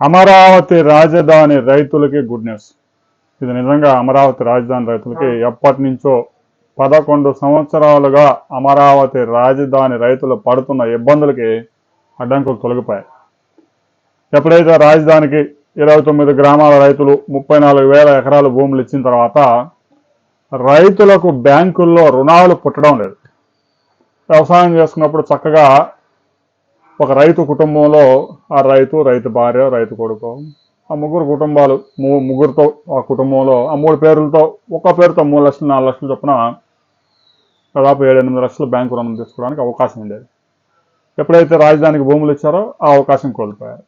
అమరావతి రాజధాని రైతులకి good news ఇది నిజంగా అమరావతి రాజధాని రైతులకి ఎప్పటి నుంచో పదకొండు సంవత్సరాలుగా అమరావతి రాజధాని రైతులు పడుతున్న ఇబ్బందులకి అడ్డంకులు తొలగిపోయాయి. ఎప్పుడైతే రాజధానికి ఇరవై తొమ్మిది గ్రామాల రైతులు ముప్పై నాలుగు వేల ఎకరాల భూములు ఇచ్చిన తర్వాత రైతులకు బ్యాంకుల్లో రుణాలు పుట్టడం లేదు. వ్యవసాయం చేసుకున్నప్పుడు చక్కగా ఒక రైతు కుటుంబంలో ఆ రైతు రైతు భార్య రైతు కొడుకు ఆ ముగ్గురు కుటుంబాలు ము- ముగ్గురుతో ఆ కుటుంబంలో ఆ మూడు పేర్లతో ఒక పేరుతో మూడు లక్షలు నాలుగు లక్షలు చొప్పున దాదాపు ఏడు ఎనిమిది లక్షలు బ్యాంకు రుణం తీసుకోవడానికి అవకాశం ఉండేది. ఎప్పుడైతే రాజధానికి భూములు ఇచ్చారో ఆ అవకాశం కోల్పోయారు.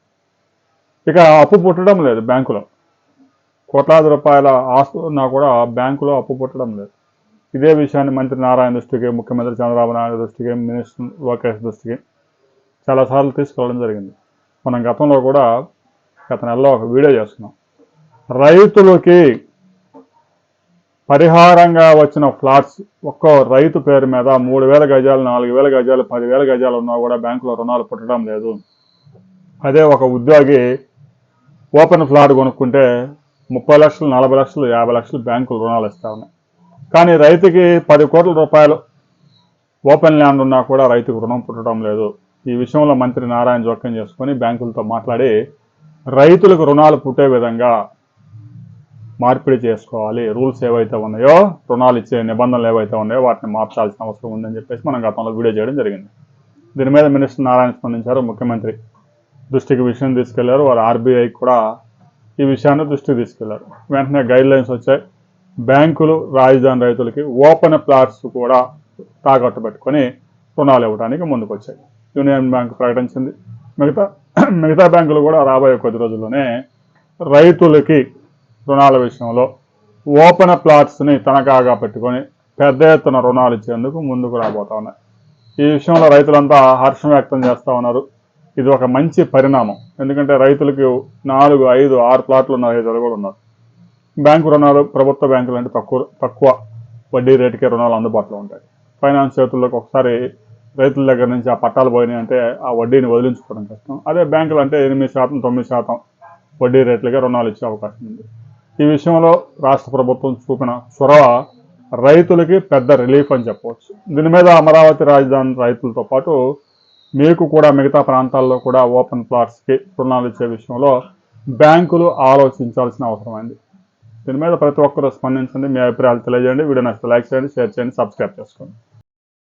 ఇక అప్పు పుట్టడం లేదు బ్యాంకులో. కోట్లాది రూపాయల ఆస్తు ఉన్నా కూడా బ్యాంకులో అప్పు పుట్టడం లేదు. ఇదే విషయాన్ని మంత్రి నారాయణ దృష్టికి ముఖ్యమంత్రి చంద్రబాబు నాయుడు దృష్టికి మినిస్టర్ లోకేష్ దృష్టికి చాలాసార్లు తీసుకెళ్ళడం జరిగింది. మనం గతంలో కూడా గత నెలలో ఒక వీడియో చేస్తున్నాం. రైతులకి పరిహారంగా వచ్చిన ఫ్లాట్స్ ఒక్కో రైతు పేరు మీద మూడు వేల గజాలు నాలుగు వేల గజాలు పదివేల గజాలు ఉన్నా కూడా బ్యాంకులో రుణాలు పుట్టడం లేదు. అదే ఒక ఉద్యోగి ఓపెన్ ఫ్లాట్ కొనుక్కుంటే ముప్పై లక్షలు నలభై లక్షలు యాభై లక్షలు బ్యాంకులు రుణాలు ఇస్తా ఉన్నాయి. కానీ రైతుకి పది కోట్ల రూపాయలు ఓపెన్ ల్యాండ్ ఉన్నా కూడా రైతుకు రుణం పుట్టడం లేదు. ఈ విషయంలో మంత్రి నారాయణ జోక్యం చేసుకొని బ్యాంకులతో మాట్లాడి రైతులకు రుణాలు పుట్టే విధంగా మార్పిడి చేసుకోవాలి. రూల్స్ ఏవైతే ఉన్నాయో రుణాలు ఇచ్చే నిబంధనలు ఏవైతే ఉన్నాయో వాటిని మార్చాల్సిన అవసరం ఉందని చెప్పేసి మనం గతంలో వీడియో చేయడం జరిగింది. దీని మీద మినిస్టర్ నారాయణ స్పందించారు ముఖ్యమంత్రి దృష్టికి విషయం తీసుకెళ్ళారు వారు ఆర్బీఐకి కూడా ఈ విషయాన్ని దృష్టికి తీసుకెళ్ళారు. వెంటనే గైడ్ లైన్స్ వచ్చాయి. బ్యాంకులు రాజధాని రైతులకి ఓపెన్ ప్లాట్స్ కూడా తాకట్టు పెట్టుకొని రుణాలు ఇవ్వడానికి ముందుకు వచ్చాయి యూనియన్ బ్యాంక్ ప్రకటించింది. మిగతా మిగతా బ్యాంకులు కూడా రాబోయే కొద్ది రోజుల్లోనే రైతులకి రుణాల విషయంలో ఓపెన్ ప్లాట్స్ని తనఖాగా పెట్టుకొని పెద్ద ఎత్తున రుణాలు ఇచ్చేందుకు ముందుకు రాబోతా ఉన్నాయి. ఈ విషయంలో రైతులంతా హర్షం వ్యక్తం చేస్తూ ఉన్నారు. ఇది ఒక మంచి పరిణామం. ఎందుకంటే రైతులకు నాలుగు ఐదు ఆరు ప్లాట్లు ఉన్న రైతులు కూడా ఉన్నారు. బ్యాంకు రుణాలు ప్రభుత్వ బ్యాంకులు అంటే తక్కువ తక్కువ వడ్డీ రేటుకే రుణాలు అందుబాటులో ఉంటాయి. ఫైనాన్స్ చేతుల్లోకి ఒకసారి రైతుల దగ్గర నుంచి ఆ పట్టాలు పోయినాయి అంటే ఆ వడ్డీని వదిలించుకోవడం కష్టం. అదే బ్యాంకులు అంటే ఎనిమిది శాతం తొమ్మిది శాతం వడ్డీ రేట్లుగా రుణాలు ఇచ్చే అవకాశం ఉంది. ఈ విషయంలో రాష్ట్ర ప్రభుత్వం చూపిన చొరవ రైతులకి పెద్ద రిలీఫ్ అని చెప్పవచ్చు. దీని మీద అమరావతి రాజధాని రైతులతో పాటు మీకు కూడా మిగతా ప్రాంతాల్లో కూడా ఓపెన్ ప్లాట్స్కి రుణాలు ఇచ్చే విషయంలో బ్యాంకులు ఆలోచించాల్సిన అవసరమైంది దీని మీద ప్రతి ఒక్కరూ స్పందించండి. మీ అభిప్రాయాలు తెలియజేయండి. వీడియో నచ్చితే లైక్ చేయండి షేర్ చేయండి సబ్స్క్రైబ్ చేసుకోండి.